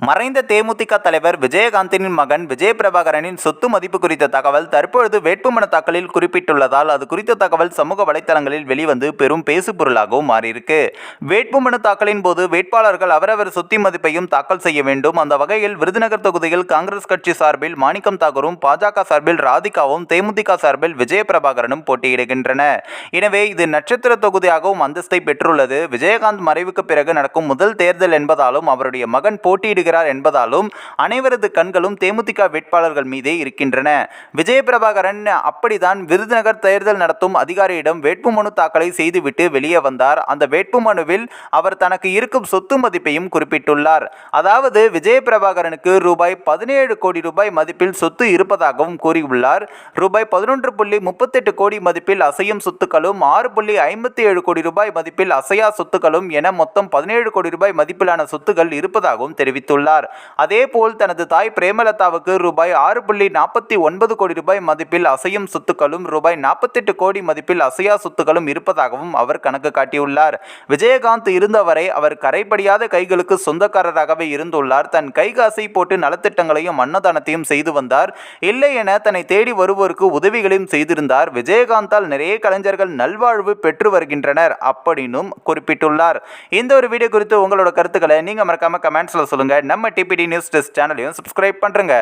மறைந்த தேமுதிக தலைவர் விஜயகாந்தின் மகன் விஜயபிரபாகரனின் சொத்து மதிப்பு குறித்த தகவல் தற்பொழுது வேட்புமனு தாக்கலில் குறிப்பிட்டுள்ளதால் அது குறித்த தகவல் சமூக வலைத்தளங்களில் வெளிவந்து பெரும் பேசுபொருளாகவும் மாறியிருக்கு. வேட்புமனு தாக்கலின் போது வேட்பாளர்கள் அவரவர் சொத்து மதிப்பையும் தாக்கல் செய்ய வேண்டும். அந்த வகையில் விருதுநகர் தொகுதியில் காங்கிரஸ் கட்சி சார்பில் மாணிக்கம் தாகூரும் பாஜக சார்பில் ராதிகாவும் தேமுதிக சார்பில் விஜய பிரபாகரனும் போட்டியிடுகின்றன. எனவே இது நட்சத்திர தொகுதியாகவும் அந்தஸ்தை பெற்றுள்ளது. விஜயகாந்த் மறைவுக்கு பிறகு நடக்கும் முதல் தேர்தல் என்பதாலும் அவருடைய மகன் போட்டியிடு போட்டியிடுகிறார் என்பதாலும் அனைவரது கண்களும் தேமுதிக வேட்பாளர்கள் மீதே இருக்கின்றன. விஜயபிரபாகரன் அப்படிதான் விருதுநகர் தேர்தல் நடத்தும் அதிகாரியிடம் வேட்புமனு தாக்கலை செய்துவிட்டு வெளியே வந்தார். அந்த வேட்புமனுவில் அவர் தனக்கு இருக்கும் சொத்து மதிப்பையும் குறிப்பிட்டுள்ளார். அதாவது விஜயபிரபாகரனுக்கு ரூபாய் பதினேழு கோடி ரூபாய் மதிப்பில் சொத்து இருப்பதாகவும் கூறியுள்ளார். ரூபாய் பதினொன்று புள்ளி முப்பத்தெட்டு கோடி மதிப்பில் அசையும் சொத்துக்களும் ஆறு புள்ளி ஐம்பத்தி ஏழு கோடி ரூபாய் மதிப்பில் அசையா சொத்துக்களும் என மொத்தம் பதினேழு கோடி ரூபாய் மதிப்பிலான சொத்துக்கள் இருப்பதாகவும் தெரிவித்துள்ளார் அதேபோல் தனது தாய் பிரேமலதாவுக்கு ரூபாய் ஆறு புள்ளி நாற்பத்தி ஒன்பது கோடி ரூபாய் மதிப்பில் அசையும் சொத்துக்களும் ரூபாய் நாற்பத்தெட்டு கோடி மதிப்பில் அசையா சொத்துக்களும் இருப்பதாகவும் அவர் கணக்கு காட்டியுள்ளார். விஜயகாந்த் இருந்தவரை அவர் கரைபடியாத கைகளுக்கு சொந்தக்காரராகவே இருந்துள்ளார். தன் கைகாசை போட்டு நலத்திட்டங்களையும் அன்னதானத்தையும் செய்து வந்தார். இல்லை என தன்னை தேடி வருவோருக்கு உதவிகளையும் செய்திருந்தார். விஜயகாந்தால் நிறைய கலைஞர்கள் நல்வாழ்வு பெற்று வருகின்றனர் அப்படின்னும் குறிப்பிட்டுள்ளார். இந்த ஒரு வீடியோ குறித்து உங்களோட கருத்துக்களை நீங்க மறக்காம கமெண்ட்ஸ்ல சொல்லுங்க. நம்ம டிபிடி நியூஸ் டெஸ்ட் சேனலையும் சப்ஸ்கிரைப் பண்றேங்க.